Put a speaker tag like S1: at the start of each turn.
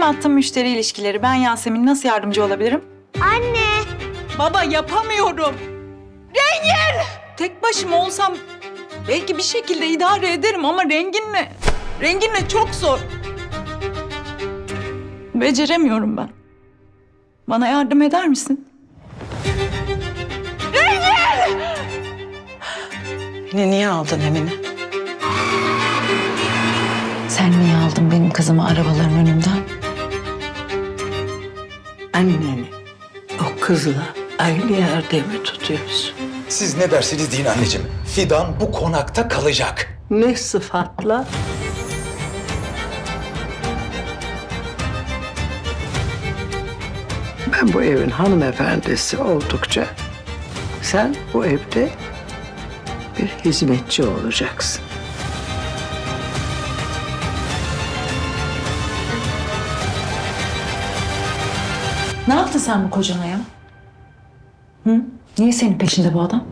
S1: Benim attığım müşteri ilişkileri. Ben Yasemin nasıl yardımcı olabilirim?
S2: Anne.
S1: Baba yapamıyorum. Rengin! Tek başıma olsam belki bir şekilde idare ederim ama renginle, renginle çok zor. Beceremiyorum ben. Bana yardım eder misin?
S3: Beni niye aldın Emine?
S1: Sen niye aldın benim kızımı arabaların önünden?
S3: Anneni o kızla aynı yerde mi tutuyorsun?
S4: Siz ne dersiniz deyin anneciğim. Fidan bu konakta kalacak.
S3: Ne sıfatla? Ben bu evin hanımefendisi oldukça sen bu evde bir hizmetçi olacaksın.
S1: Ne yaptın sen bu kocana ya? Hı? Niye senin peşinde bu adam?